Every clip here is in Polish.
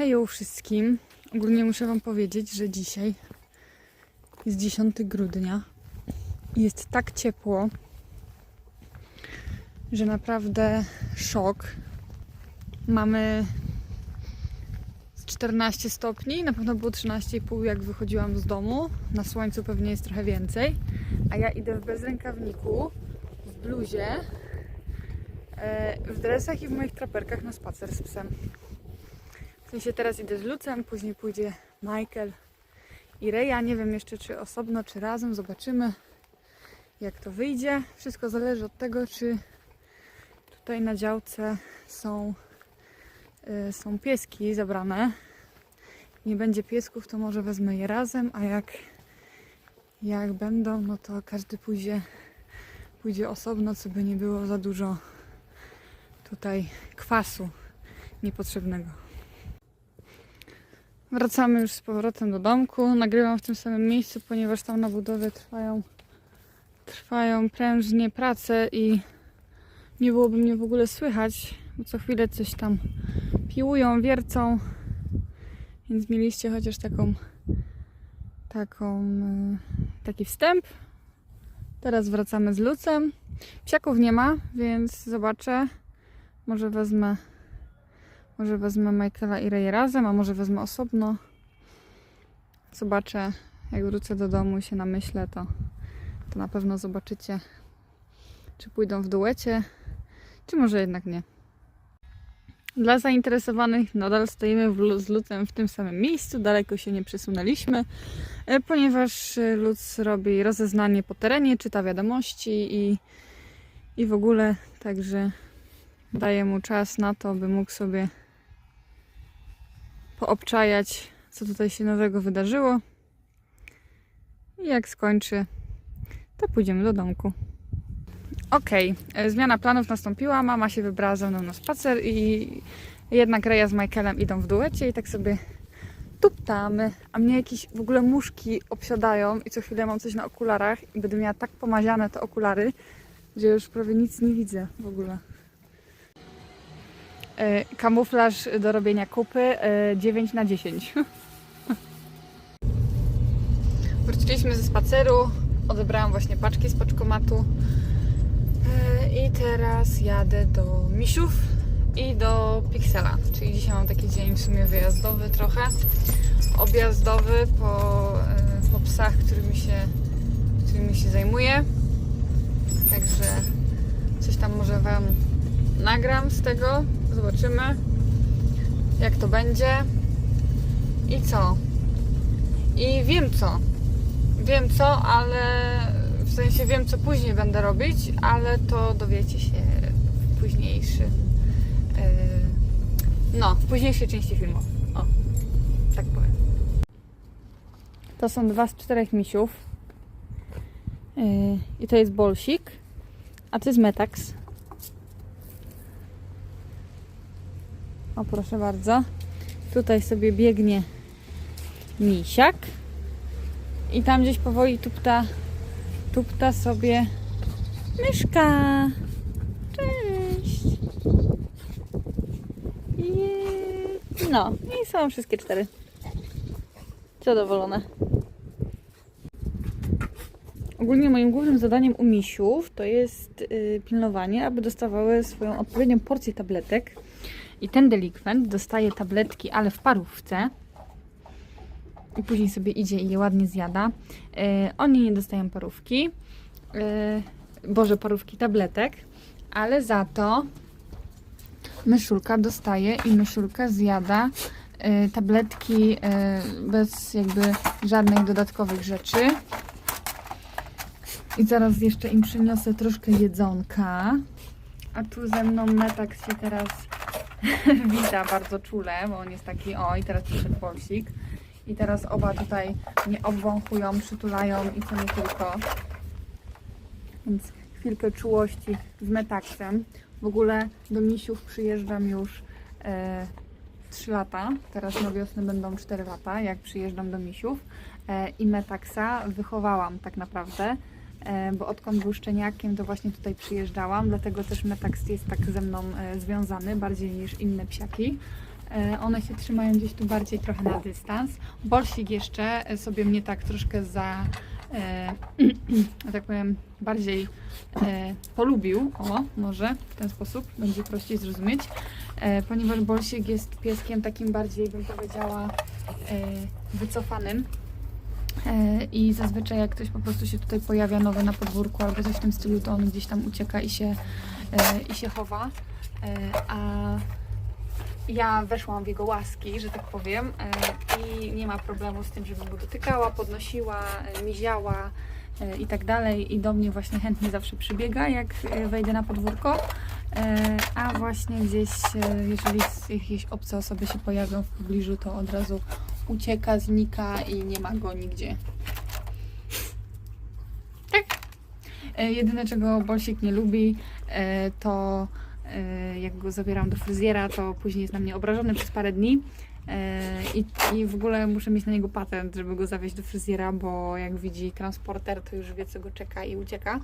Hejo wszystkim. Ogólnie muszę Wam powiedzieć, że dzisiaj jest 10 grudnia i jest tak ciepło, że naprawdę szok. Mamy z 14 stopni, na pewno było 13,5 jak wychodziłam z domu. Na słońcu pewnie jest trochę więcej. A ja idę w bezrękawniku, w bluzie, e, w dresach i w moich traperkach na spacer z psem. W sensie teraz idę z Lucem, później pójdzie Michael i Reja. Nie wiem jeszcze czy osobno, czy razem. Zobaczymy jak to wyjdzie. Wszystko zależy od tego, czy tutaj na działce są, y, są pieski zabrane. Nie będzie piesków, to może wezmę je razem, a jak, jak będą, no to każdy pójdzie, pójdzie osobno, co by nie było za dużo tutaj kwasu niepotrzebnego. Wracamy już z powrotem do domku. Nagrywam w tym samym miejscu, ponieważ tam na budowie trwają, trwają prężnie prace i nie byłoby mnie w ogóle słychać, bo co chwilę coś tam piłują, wiercą. Więc mieliście chociaż taką, taką, e, taki wstęp. Teraz wracamy z Lucem. Psiaków nie ma, więc zobaczę. Może wezmę może wezmę Michaela i Ray razem, a może wezmę osobno. Zobaczę, jak wrócę do domu i się namyślę, to, to na pewno zobaczycie, czy pójdą w duecie, czy może jednak nie. Dla zainteresowanych nadal stoimy w, z Lucem w tym samym miejscu, daleko się nie przesunęliśmy, e, ponieważ Luc robi rozeznanie po terenie, czyta wiadomości i, i w ogóle, także daję mu czas na to, by mógł sobie poobczajać, co tutaj się nowego wydarzyło. I jak skończy, to pójdziemy do domku. Okej, e, zmiana planów nastąpiła. Mama się wybrała ze mną na spacer i jednak Reja z Michaelem idą w duecie i tak sobie tuptamy. A mnie jakieś w ogóle muszki obsiadają i co chwilę mam coś na okularach i będę miała tak pomaziane te okulary, że już prawie nic nie widzę w ogóle. E, Kamuflaż do robienia kupy e, 9 na 10. Wróciliśmy ze spaceru. Odebrałam właśnie paczki z paczkomatu. E, I teraz jadę do Misiów i do Pixela. Czyli dzisiaj mam taki dzień w sumie wyjazdowy trochę. Objazdowy po, e, po psach, którymi się, którymi się zajmuję. Także coś tam może Wam nagram z tego. Zobaczymy, jak to będzie. I co? I wiem co. Wiem co, ale w sensie wiem, co później będę robić, ale to dowiecie się w późniejszym. Yy, no, w późniejszej części filmu. O, tak powiem. To są dwa z czterech misiów. Yy, I to jest bolsik, a to jest metax. O, proszę bardzo. Tutaj sobie biegnie misiak. I tam gdzieś powoli tupta, tupta sobie myszka. Cześć. No, i są wszystkie cztery. Zadowolone. Ogólnie moim głównym zadaniem u misiów to jest y, pilnowanie, aby dostawały swoją odpowiednią porcję tabletek. I ten delikwent dostaje tabletki, ale w parówce. I później sobie idzie i je ładnie zjada. E, oni nie dostają parówki. E, Boże, parówki tabletek. Ale za to myszulka dostaje i myszulka zjada e, tabletki e, bez jakby żadnych dodatkowych rzeczy. I zaraz jeszcze im przyniosę troszkę jedzonka. A tu ze mną Metax się teraz wita bardzo czule, bo on jest taki, o i teraz przyszedł Polsik. I teraz oba tutaj mnie obwąchują, przytulają i co nie tylko. Więc chwilkę czułości z Metaxem. W ogóle do misiów przyjeżdżam już e, 3 lata. Teraz na wiosnę będą 4 lata, jak przyjeżdżam do misiów. E, I Metaxa wychowałam tak naprawdę bo odkąd był szczeniakiem, to właśnie tutaj przyjeżdżałam, dlatego też Metax jest tak ze mną e, związany, bardziej niż inne psiaki. E, One się trzymają gdzieś tu bardziej trochę na dystans. Bolsik jeszcze e, sobie mnie tak troszkę za, e, tak powiem, bardziej e, polubił. O, może w ten sposób będzie prościej zrozumieć. E, ponieważ Bolsik jest pieskiem takim bardziej, bym powiedziała, e, wycofanym. E, I zazwyczaj jak ktoś po prostu się tutaj pojawia nowy na podwórku albo coś w tym stylu, to on gdzieś tam ucieka i się, e, i się chowa. E, A ja weszłam w jego łaski, że tak powiem, i nie ma problemu z tym, żebym go dotykała, podnosiła, miziała i tak dalej. I do mnie właśnie chętnie zawsze przybiega, jak wejdę na podwórko. A właśnie gdzieś, jeżeli jakieś obce osoby się pojawią w pobliżu, to od razu ucieka, znika i nie ma go nigdzie. Tak. E, Jedyne, czego Bolsik nie lubi, e, to e, jak go zabieram do fryzjera, to później jest na mnie obrażony przez parę dni. I, I w ogóle muszę mieć na niego patent, żeby go zawieźć do fryzjera, bo jak widzi transporter, to już wie, co go czeka i ucieka.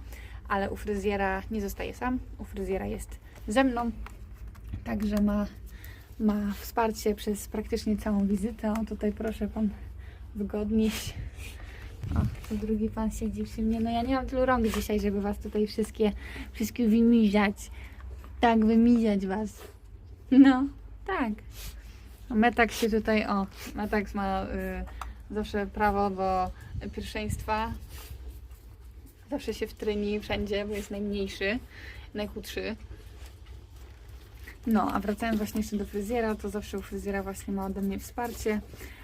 Ale u fryzjera nie zostaje sam, u fryzjera jest ze mną. Także ma, ma wsparcie przez praktycznie całą wizytę. O, tutaj proszę pan wygodnić. O, tu drugi pan siedzi przy mnie. No ja nie mam tylu rąk dzisiaj, żeby was tutaj wszystkie, wszystkie wymiziać. Tak, wymiziać was. No, tak. A Metax się tutaj, o, Metax ma y, zawsze prawo do pierwszeństwa. Zawsze się wtryni wszędzie, bo jest najmniejszy, najchudszy. No, a wracając właśnie jeszcze do fryzjera, to zawsze u fryzjera właśnie ma ode mnie wsparcie.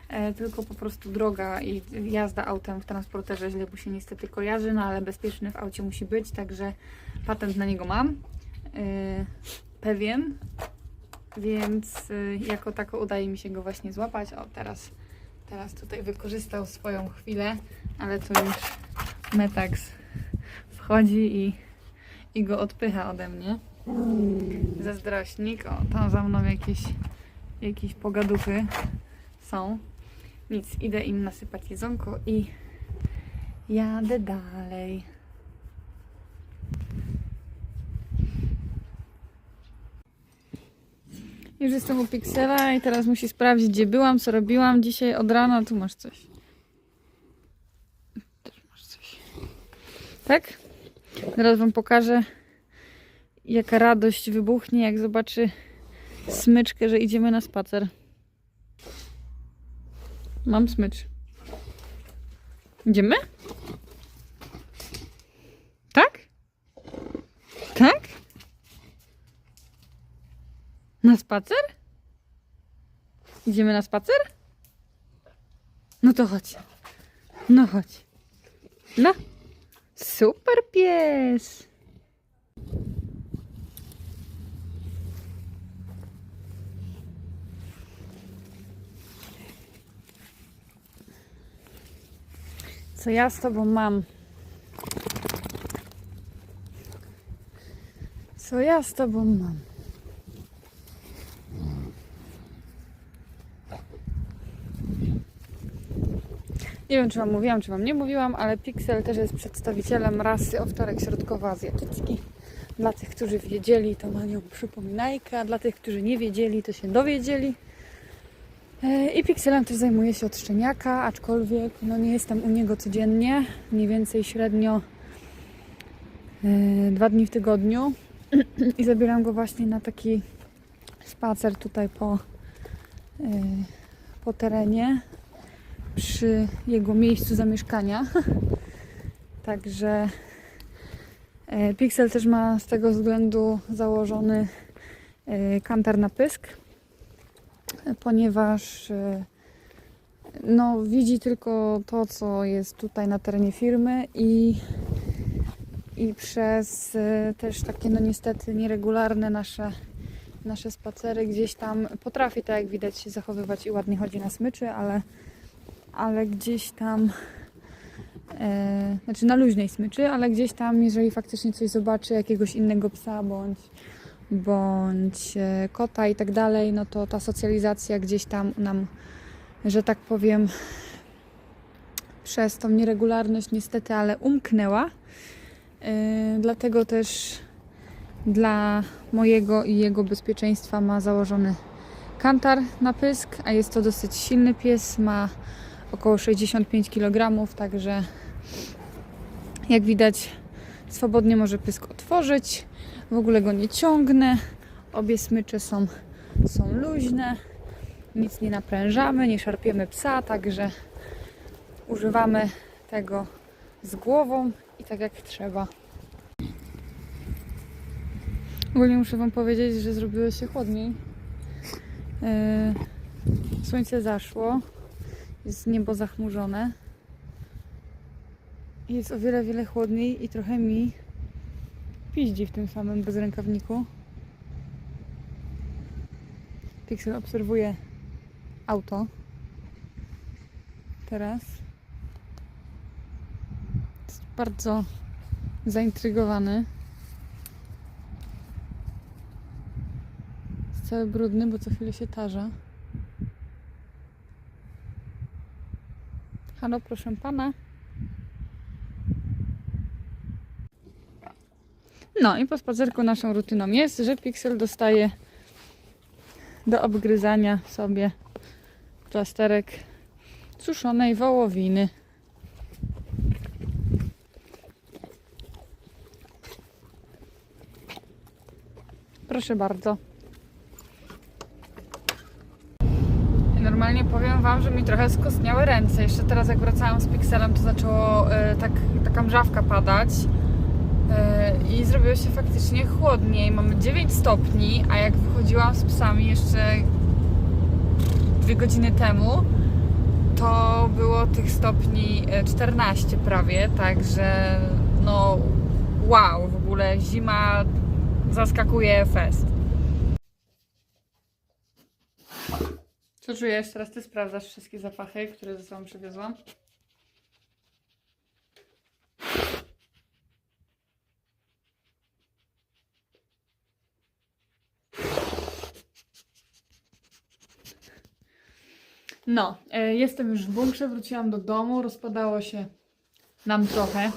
E, tylko po prostu droga i jazda autem w transporterze źle mu się niestety kojarzy, no ale bezpieczny w aucie musi być, także patent na niego mam. E, pewien, więc y, jako tako udaje mi się go właśnie złapać. O, teraz, teraz tutaj wykorzystał swoją chwilę, ale to już Metax wchodzi i, i go odpycha ode mnie. Zazdrośnik. O, tam za mną jakieś, jakieś pogaduchy są. Nic, idę im nasypać jedzonko i jadę dalej. Już jestem u Pixela i teraz musi sprawdzić, gdzie byłam, co robiłam dzisiaj od rana. Tu masz coś. Też masz coś. Tak? Zaraz wam pokażę, jaka radość wybuchnie, jak zobaczy smyczkę, że idziemy na spacer. Mam smycz. Idziemy? Tak? Tak? Na spacer? Idziemy na spacer? No to chodź. No chodź. No. Super pies. Co ja z tobą mam? Co ja z tobą mam? Nie wiem, czy Wam mówiłam, czy Wam nie mówiłam, ale Pixel też jest przedstawicielem rasy owczarek środkowoazjatycki. Dla tych, którzy wiedzieli, to ma nią przypominajkę, a dla tych, którzy nie wiedzieli, to się dowiedzieli. E, I Pixelem też zajmuje się od szczeniaka, aczkolwiek no nie jestem u niego codziennie, mniej więcej średnio e, dwa dni w tygodniu. I zabieram go właśnie na taki spacer tutaj po, e, po terenie przy jego miejscu zamieszkania. Także Pixel też ma z tego względu założony kantar na pysk, ponieważ e, no, widzi tylko to, co jest tutaj na terenie firmy i, i przez e, też takie no niestety nieregularne nasze nasze spacery gdzieś tam potrafi, tak jak widać, się zachowywać i ładnie chodzi na smyczy, ale ale gdzieś tam, e, znaczy na luźnej smyczy, ale gdzieś tam, jeżeli faktycznie coś zobaczy, jakiegoś innego psa bądź, bądź e, kota i tak dalej, no to ta socjalizacja gdzieś tam nam, że tak powiem, przez tą nieregularność niestety, ale umknęła. E, dlatego też dla mojego i jego bezpieczeństwa ma założony kantar na pysk, a jest to dosyć silny pies, ma około 65 kg, także jak widać swobodnie może pysk otworzyć, w ogóle go nie ciągnę, obie smycze są, są luźne, nic nie naprężamy, nie szarpiemy psa, także używamy tego z głową i tak jak trzeba. Ogólnie muszę Wam powiedzieć, że zrobiło się chłodniej. Yy, Słońce zaszło, jest niebo zachmurzone. Jest o wiele, wiele chłodniej i trochę mi piździ w tym samym bezrękawniku. Pixel obserwuje auto. Teraz. Jest bardzo zaintrygowany. Jest cały brudny, bo co chwilę się tarza. Halo, proszę pana. No i po spacerku naszą rutyną jest, że Pixel dostaje do obgryzania sobie plasterek suszonej wołowiny. Proszę bardzo. Normalnie powiem Wam, że mi trochę skostniały ręce. Jeszcze teraz jak wracałam z Pixelem, to zaczęło e, tak, taka mrzawka padać. E, I zrobiło się faktycznie chłodniej. Mamy 9 stopni, a jak wychodziłam z psami jeszcze dwie godziny temu, to było tych stopni e, 14 prawie, także no wow, w ogóle zima zaskakuje fest. Co czujesz? Teraz ty sprawdzasz wszystkie zapachy, które ze sobą przywiozłam. No, e, jestem już w bunkrze, wróciłam do domu, rozpadało się nam trochę.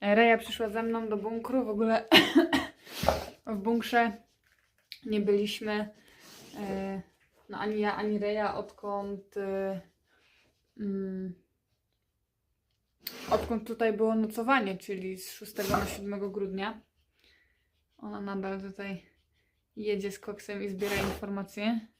E, Reja przyszła ze mną do bunkru, w ogóle w bunkrze nie byliśmy, e, no ani ja, ani Reja, odkąd mm, odkąd tutaj było nocowanie, czyli z 6 na 7 grudnia. Ona nadal tutaj jedzie z koksem i zbiera informacje.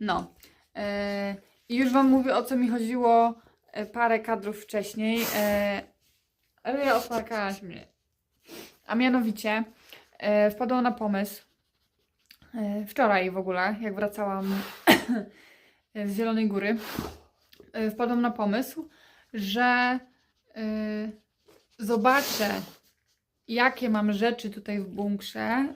No. e, I już Wam mówię o co mi chodziło e, parę kadrów wcześniej. e, Ale ja mnie. A mianowicie wpadłam na pomysł wczoraj w ogóle, jak wracałam z Zielonej Góry, wpadłam na pomysł, że zobaczę, jakie mam rzeczy tutaj w bunkrze,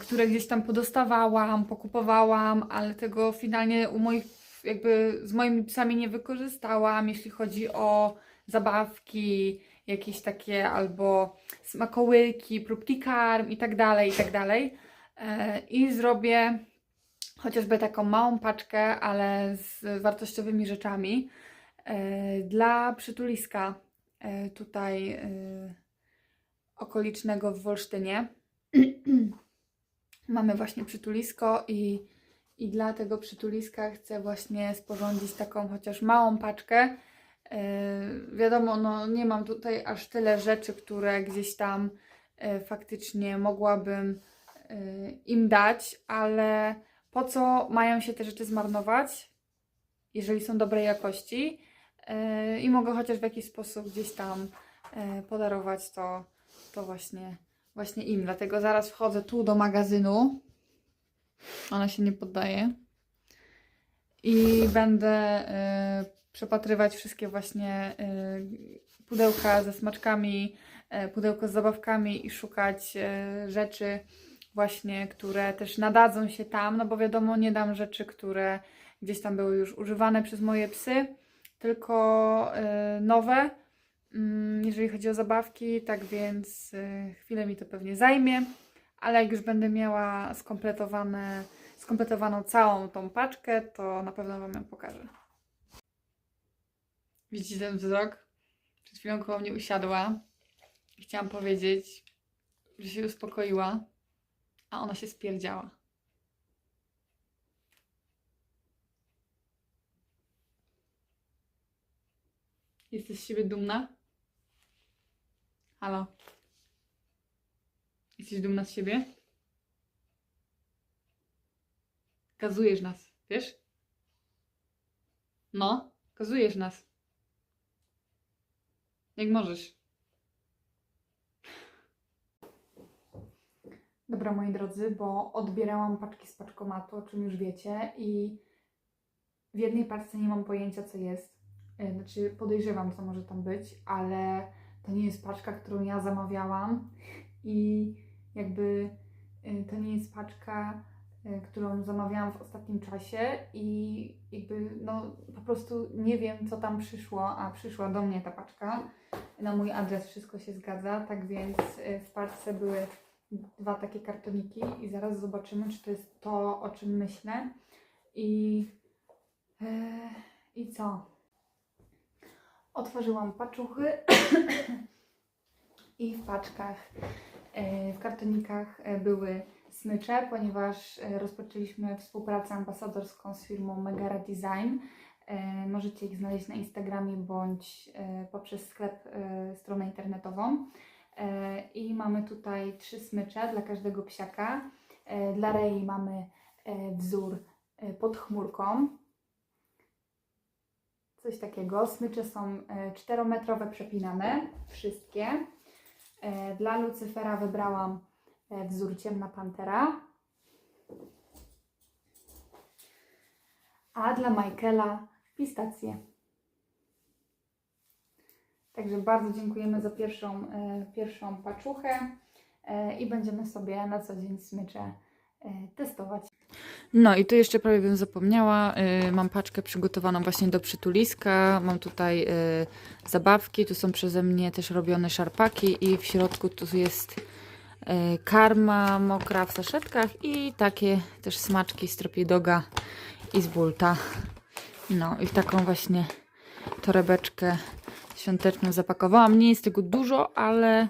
które gdzieś tam podostawałam, pokupowałam, ale tego finalnie u moich, jakby z moimi psami nie wykorzystałam, jeśli chodzi o zabawki, jakieś takie albo smakołyki, próbki karm i tak dalej, i tak dalej. E, I zrobię chociażby taką małą paczkę, ale z wartościowymi rzeczami e, dla przytuliska e, tutaj okolicznego w Wolsztynie. Mamy właśnie przytulisko i, i dla tego przytuliska chcę właśnie sporządzić taką chociaż małą paczkę. Yy, wiadomo, no nie mam tutaj aż tyle rzeczy, które gdzieś tam yy, faktycznie mogłabym yy, im dać, ale po co mają się te rzeczy zmarnować, jeżeli są dobrej jakości yy, i mogę chociaż w jakiś sposób gdzieś tam yy, podarować to, to właśnie, właśnie im. Dlatego zaraz wchodzę tu do magazynu. Ona się nie poddaje. I będę y, przepatrywać wszystkie właśnie y, pudełka ze smaczkami, y, pudełko z zabawkami i szukać y, rzeczy właśnie, które też nadadzą się tam, no bo wiadomo, nie dam rzeczy, które gdzieś tam były już używane przez moje psy, tylko y, nowe, jeżeli chodzi o zabawki, tak więc y, chwilę mi to pewnie zajmie, ale jak już będę miała skompletowane, skompletowaną całą tą paczkę, to na pewno Wam ją pokażę. Widzicie ten wzrok? Przed chwilą koło mnie usiadła i chciałam powiedzieć, że się uspokoiła. a ona się spierdziała. Jesteś z siebie dumna? Halo? Jesteś dumna z siebie? Kazujesz nas, wiesz? No, kazujesz nas. Jak możesz. Dobra, moi drodzy, bo odbierałam paczki z paczkomatu, o czym już wiecie, i w jednej paczce nie mam pojęcia, co jest. E, Znaczy, podejrzewam, co może tam być, ale to nie jest paczka, którą ja zamawiałam i jakby e, to nie jest paczka, e, którą zamawiałam w ostatnim czasie i jakby no po prostu nie wiem, co tam przyszło, a przyszła do mnie ta paczka. Na mój adres wszystko się zgadza, tak więc e, w paczce były dwa takie kartoniki i zaraz zobaczymy, czy to jest to, o czym myślę. I, e, i co? Otworzyłam paczuchy i w paczkach, e, w kartonikach e, były smycze, ponieważ e, rozpoczęliśmy współpracę ambasadorską z firmą Megara Design. Możecie ich znaleźć na Instagramie bądź poprzez sklep, stronę internetową. I mamy tutaj trzy smycze dla każdego psiaka. Dla Rei mamy wzór pod chmurką. Coś takiego. Smycze są e, czterometrowe, przepinane, wszystkie. E, Dla Lucyfera wybrałam e, wzór ciemna pantera. A dla Michaela pistacje. Także bardzo dziękujemy za pierwszą, e, pierwszą paczuchę e, i będziemy sobie na co dzień smycze e, testować. No i tu jeszcze prawie bym zapomniała. y, Mam paczkę przygotowaną właśnie do przytuliska. Mam tutaj y, zabawki. Tu są przeze mnie też robione szarpaki i w środku tu jest y, karma mokra w saszetkach i takie też smaczki z tropidoga i z bulta. No i w taką właśnie torebeczkę świąteczną zapakowałam. Nie jest tego dużo, ale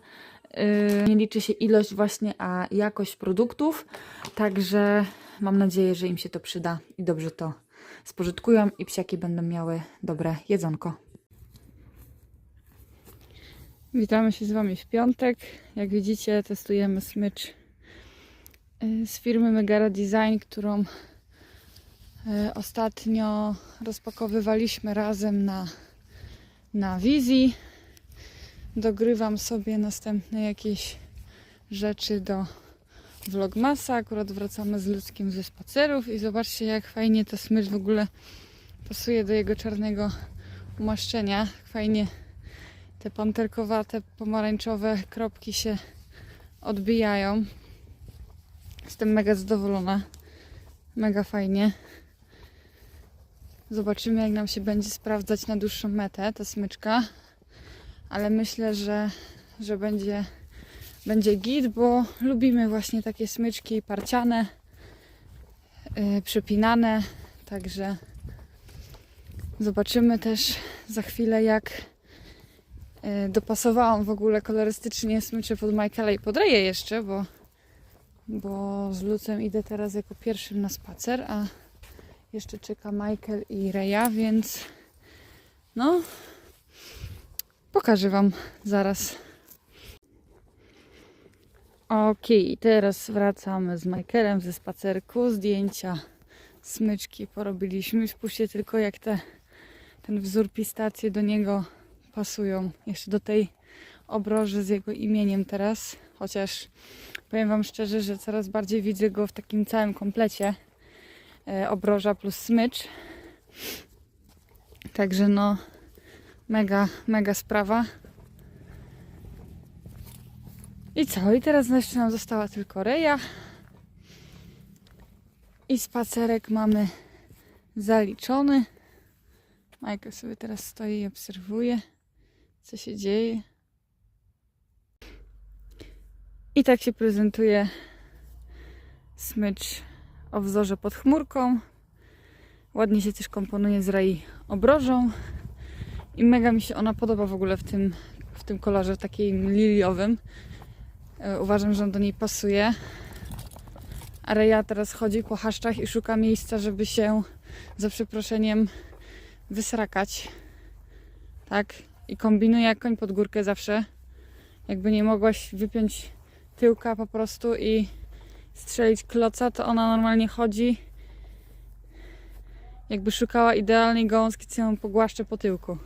yy, nie liczy się ilość właśnie, a jakość produktów. Także mam nadzieję, że im się to przyda i dobrze to spożytkują i psiaki będą miały dobre jedzonko. Witamy się z Wami w piątek. Jak widzicie, testujemy smycz yy, z firmy Megara Design, którą yy, ostatnio rozpakowywaliśmy razem na na wizji. Dogrywam sobie następne jakieś rzeczy do vlogmasa. Akurat wracamy z ludzkim ze spacerów i zobaczcie jak fajnie ta smycz w ogóle pasuje do jego czarnego umaszczenia. Fajnie te panterkowate, pomarańczowe kropki się odbijają. Jestem mega zadowolona. Mega fajnie. Zobaczymy, jak nam się będzie sprawdzać na dłuższą metę ta smyczka. Ale myślę, że, że będzie, będzie git, bo lubimy właśnie takie smyczki parciane, yy, przypinane. Także zobaczymy też za chwilę, jak yy, dopasowałam w ogóle kolorystycznie smycze pod Michaela i pod Reję jeszcze, bo, bo z Lucem idę teraz jako pierwszym na spacer, a jeszcze czeka Michael i Reja, więc no pokażę Wam zaraz. Ok, teraz wracamy z Michaelem ze spacerku. Zdjęcia smyczki porobiliśmy. Spójrzcie tylko jak te, ten wzór pistacje do niego pasują. Jeszcze do tej obroży z jego imieniem teraz. Chociaż powiem Wam szczerze, że coraz bardziej widzę go w takim całym komplecie e, obroża plus smycz. Także no mega, mega sprawa. I co? I teraz jeszcze nam została tylko reja. I spacerek mamy zaliczony. Majka sobie teraz stoi i obserwuje, co się dzieje. I tak się prezentuje smycz o wzorze pod chmurką. Ładnie się też komponuje z rei obrożą. I mega mi się ona podoba w ogóle w tym, w tym kolorze takim liliowym. E, Uważam, że on do niej pasuje. A Reja teraz chodzi po chaszczach i szuka miejsca, żeby się za przeproszeniem wysrakać. Tak? I kombinuje jak koń pod górkę zawsze. Jakby nie mogłaś wypiąć tyłka po prostu i strzelić kloca, to ona normalnie chodzi jakby szukała idealnej gąski, co ją pogłaszczę po tyłku.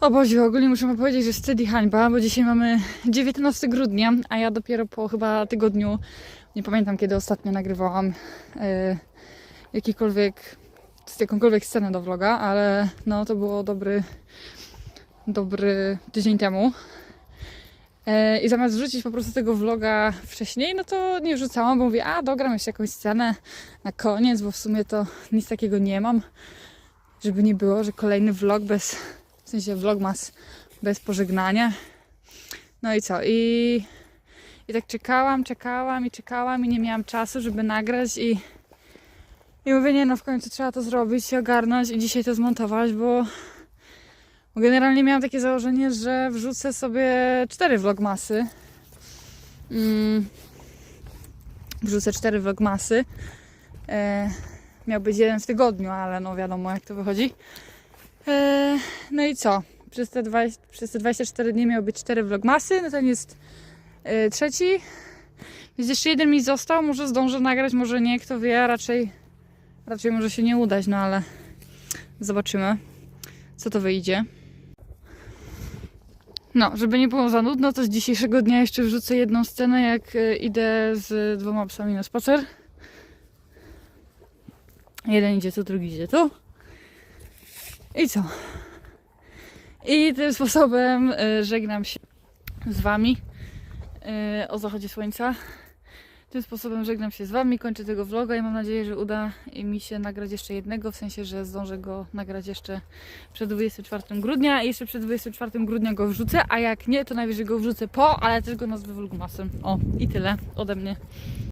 O Boże, ogólnie muszę wam powiedzieć, że wstyd i hańba, bo dzisiaj mamy 19 grudnia, a ja dopiero po chyba tygodniu, nie pamiętam kiedy ostatnio nagrywałam e, jakikolwiek, jakąkolwiek scenę do vloga, ale no to było dobry, dobry tydzień temu. E, I zamiast wrzucić po prostu tego vloga wcześniej, no to nie wrzucałam, bo mówię, a dogram jeszcze jakąś scenę na koniec, bo w sumie to nic takiego nie mam, żeby nie było, że kolejny vlog bez, w sensie vlogmas bez pożegnania. No i co? I, i tak czekałam, czekałam i czekałam i nie miałam czasu, żeby nagrać i, i mówię, nie no, w końcu trzeba to zrobić i ogarnąć i dzisiaj to zmontować, bo Generalnie miałam takie założenie, że wrzucę sobie cztery vlogmasy. Mm. Wrzucę cztery vlogmasy. E, miał być jeden w tygodniu, ale no wiadomo jak to wychodzi. E, no i co? Przez te, 20, przez te 24 dni miały być cztery vlogmasy, no ten jest e, trzeci. Więc jeszcze jeden mi został, może zdążę nagrać, może nie, kto wie, raczej, raczej może się nie udać, no ale zobaczymy co to wyjdzie. No, żeby nie było za nudno, to z dzisiejszego dnia jeszcze wrzucę jedną scenę, jak e, idę z dwoma psami na spacer. Jeden idzie tu, drugi idzie tu. I co? I tym sposobem e, żegnam się z Wami e, o zachodzie słońca. Tym sposobem żegnam się z Wami, kończę tego vloga i mam nadzieję, że uda mi się nagrać jeszcze jednego, w sensie, że zdążę go nagrać jeszcze przed 24 grudnia i jeszcze przed 24 grudnia go wrzucę, a jak nie, to najwyżej go wrzucę po, ale też go nazwę vlogmasem. O, i tyle ode mnie.